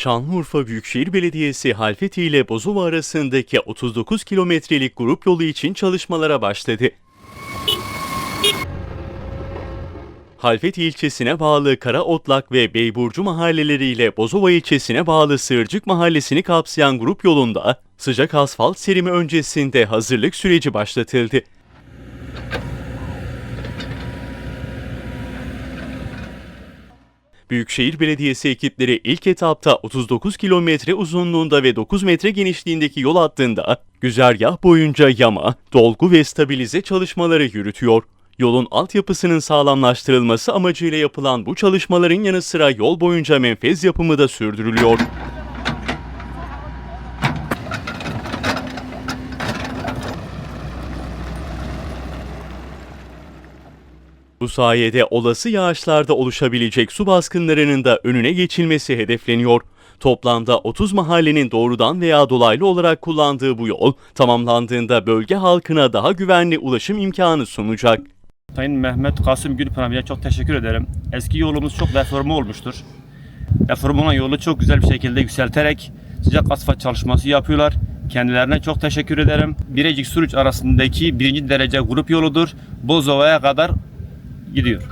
Şanlıurfa Büyükşehir Belediyesi Halfeti ile Bozova arasındaki 39 kilometrelik grup yolu için çalışmalara başladı. Halfeti ilçesine bağlı Karaotlak ve Beyburcu mahalleleriyle Bozova ilçesine bağlı Sığırcık mahallesini kapsayan grup yolunda sıcak asfalt serimi öncesinde hazırlık süreci başlatıldı. Büyükşehir Belediyesi ekipleri ilk etapta 39 kilometre uzunluğunda ve 9 metre genişliğindeki yol hattında güzergah boyunca yama, dolgu ve stabilize çalışmaları yürütüyor. Yolun altyapısının sağlamlaştırılması amacıyla yapılan bu çalışmaların yanı sıra yol boyunca menfez yapımı da sürdürülüyor. Bu sayede olası yağışlarda oluşabilecek su baskınlarının da önüne geçilmesi hedefleniyor. Toplamda 30 mahallenin doğrudan veya dolaylı olarak kullandığı bu yol tamamlandığında bölge halkına daha güvenli ulaşım imkanı sunacak. Sayın Mehmet Kasım Gülpınar'a çok teşekkür ederim. Eski yolumuz çok deforme olmuştur. Deforme olan yolu çok güzel bir şekilde yükselterek sıcak asfalt çalışması yapıyorlar. Kendilerine çok teşekkür ederim. Birecik Suruç arasındaki birinci derece grup yoludur. Bozova'ya kadar gidiyor.